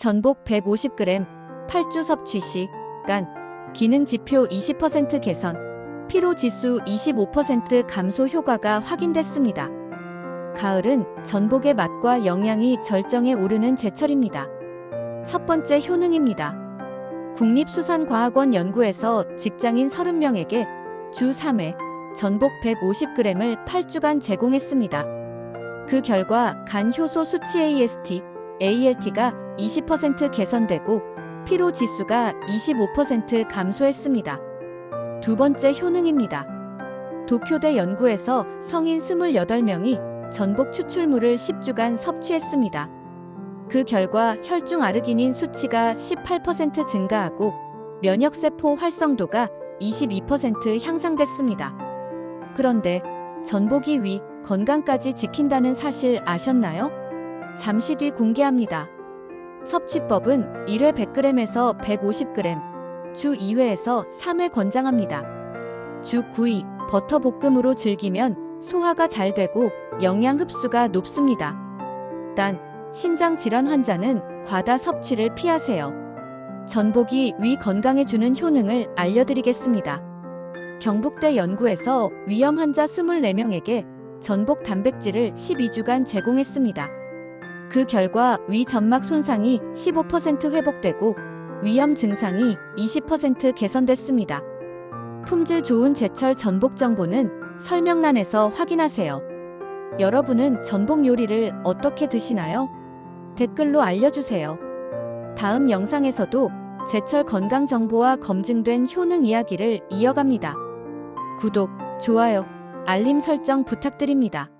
전복 150g, 8주 섭취 시, 간, 기능 지표 20% 개선, 피로 지수 25% 감소 효과가 확인됐습니다. 가을은 전복의 맛과 영양이 절정에 오르는 제철입니다. 첫 번째 효능입니다. 국립수산과학원 연구에서 직장인 30명에게 주 3회 전복 150g을 8주간 제공했습니다. 그 결과 간 효소 수치 AST, ALT가 20% 개선되고 피로 지수가 25% 감소했습니다. 두 번째 효능입니다. 도쿄대 연구에서 성인 28명이 전복 추출물을 10주간 섭취했습니다. 그 결과 혈중 아르기닌 수치가 18% 증가하고 면역세포 활성도가 22% 향상됐습니다. 그런데 전복이 위, 건강까지 지킨다는 사실 아셨나요? 잠시 뒤 공개합니다. 섭취법은 1회 100g에서 150g, 주 2회에서 3회 권장합니다. 주 9회 버터 볶음으로 즐기면 소화가 잘 되고 영양 흡수가 높습니다. 단, 신장 질환 환자는 과다 섭취를 피하세요. 전복이 위 건강에 주는 효능을 알려드리겠습니다. 경북대 연구에서 위험 환자 24명에게 전복 단백질을 12주간 제공했습니다. 그 결과 위 점막 손상이 15% 회복되고 위험 증상이 20% 개선됐습니다. 품질 좋은 제철 전복 정보는 설명란에서 확인하세요. 여러분은 전복 요리를 어떻게 드시나요? 댓글로 알려주세요. 다음 영상에서도 제철 건강 정보와 검증된 효능 이야기를 이어갑니다. 구독, 좋아요, 알림 설정 부탁드립니다.